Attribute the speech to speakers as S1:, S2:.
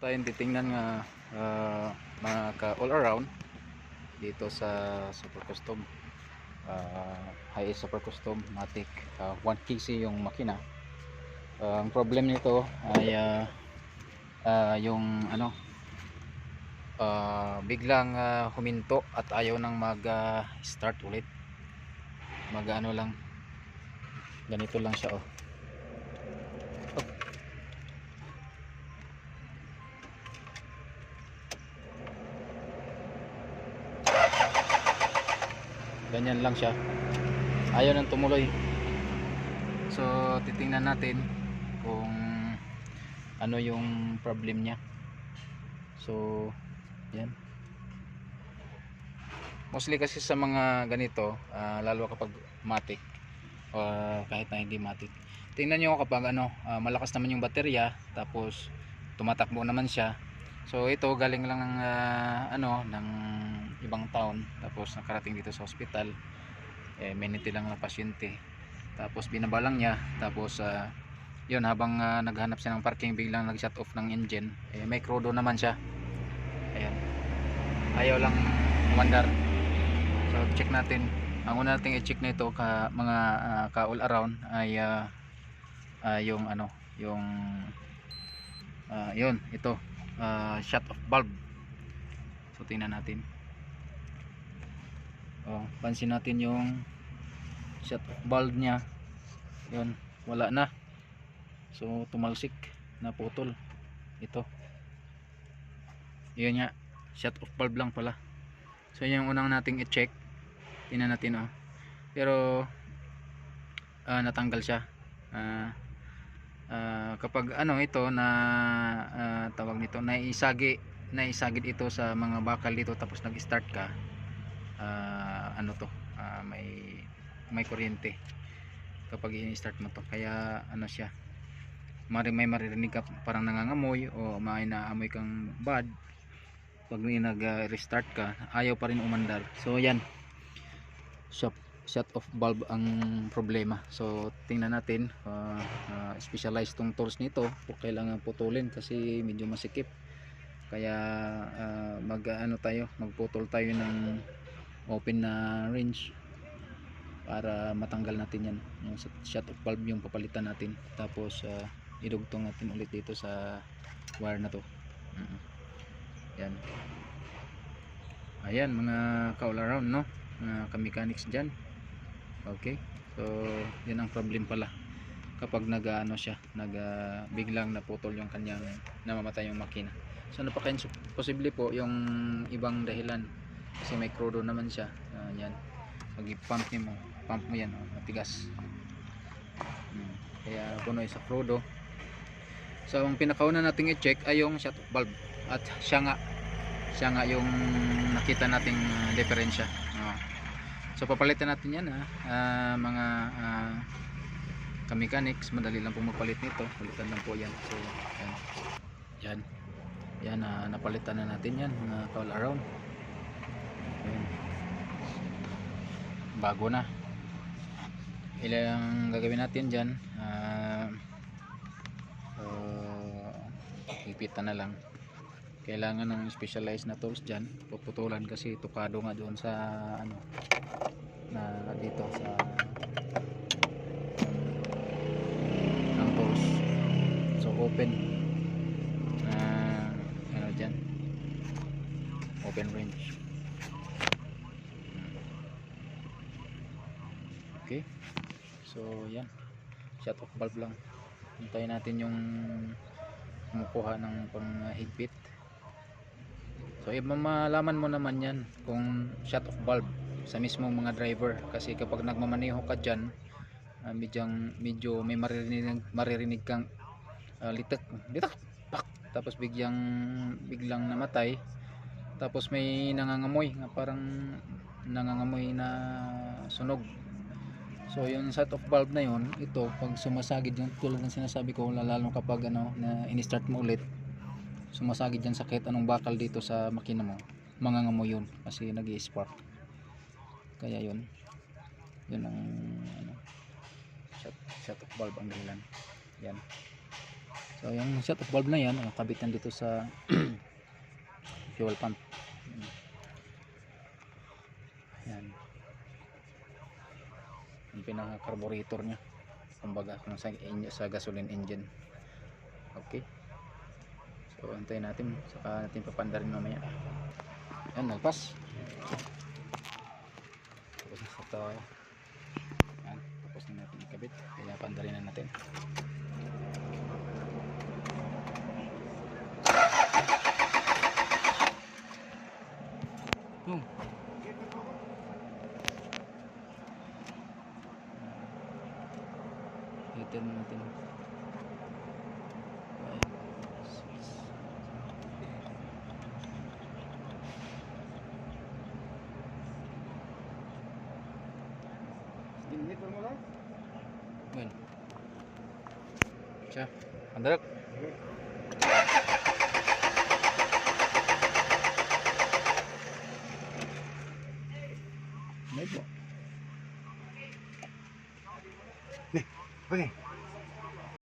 S1: tayong titingnan nga ah, mga ka all around dito sa Super Custom. Uh, high Super Custom Matic ah, 1 kc yung makina. Ah, ang problem nito ay ah, ah, yung ano ah, biglang ah, huminto at ayaw nang mag ah, start ulit. Mag ano lang. Ganito lang siya oh ganyan lang siya. Ayaw nang tumuloy. So titingnan natin kung ano yung problem niya. So yan. Mostly kasi sa mga ganito ah, lalo kapag matic o kahit na hindi matic tingnan nyo kapag ano ah, malakas naman yung baterya tapos tumatakbo naman siya so ito galing lang ng ah, ano ng ibang town. Tapos nakarating dito sa hospital. Eh minute lang na pasyente. Tapos binabalang niya. Tapos ah, yun habang ah, naghanap siya ng parking biglang nag shut off ng engine. Eh may crudo naman siya. Ayan. Ayaw lang umandar. So check natin. Ang una nating i-check nito ka mga ah, ka all around ay ah, ah, yung ano yung ah, yun ito ah, shut off bulb. So tingnan natin. Oh, pansin natin yung shut off bulb niya. Yun wala na. So tumalsik na putol. Ito. Yun nga shut off bulb lang pala. So yun yung unang nating i-check. Tingnan natin oh. Pero ah, natanggal siya. Ah, ah, kapag ano ito na ah, tawag nito naisagi naisagid ito sa mga bakal dito tapos nag-start ka ah, ano to ah, may may kuryente kapag i-start mo to. Kaya ano siya mari may maririnig ka parang nangangamoy o may naamoy kang bad pag nag-restart ka ayaw pa rin umandar. So yan. Shut, shut off bulb ang problema. So tingnan natin uh, uh, specialized tong tools nito. Kung kailangan putulin kasi medyo masikip. Kaya uh, mag ano tayo magputol tayo ng open na range para matanggal natin yan. Yung shut off bulb yung papalitan natin. Tapos uh, idugtong natin ulit dito sa wire na to. Mm. yan. Ayan mga ka all around no? Mga ka-mechanics dyan okay? So yan ang problem pala. Kapag nag ano siya nag ah, biglang naputol yung kanyang namamatay yung makina. So napakain posible po yung ibang dahilan? Kasi may crudo naman siya. Ah, yan. Pag i-pump mo pump mo yan oh, matigas. Hmm. kaya puno sa crudo so ang pinakauna nating i-check ay yung shut valve. At siya nga siya nga yung nakita nating uh, diferensya. Oh. So papalitan natin yan ha? Ah, mga ah, ka-mechanics madali lang po magpalit nito. Palitan lang po yan. So yan. Yan. Yan ah, napalitan na natin yan mga all around yan. bago na. Ilang gagawin natin dyan? Ah uh, ipitan na lang. Kailangan ng specialized na tools dyan. Puputulan kasi tukado nga doon sa ano na dito sa tools. So open. Na ano dyan? Open range. Okay. So yan. Shut off valve lang. Hintayin natin yung kumukuha ng panghigpit so eh, malaman mo naman yan kung shut off valve sa mismong mga driver. Kasi kapag nagmamaneho ka dyan uh, medyang, medyo may maririnig, maririnig kang uh, litak litak pak! Tapos biglang biglang namatay. Tapos may nangangamoy nga parang nangangamoy na sunog. So yung set of valve na yun, ito pag sumasagid yung tulad ng sinasabi ko lalo kapag ano na ini-start mo ulit sumasagid yan sa kahit anong bakal dito sa makina mo mangangamoy yun kasi nag spark kaya yun yun ang ano, set, set of valve ang dahilan yan So yung shut off valve na yan, uh, kabit yan dito sa fuel pump. Yan. Yung pinaka carburetor niya. Kumbaga kung sa, en- sa gasoline engine. Okay. So antayin natin saka natin papandarin mamaya. Yan, nalpas. Tapos na sa to. Yan, tapos na natin ikabit. Kaya pandarin na natin. Boom. Hitin natin. Bueno. Siya. Andarak. May po.
S2: Oke.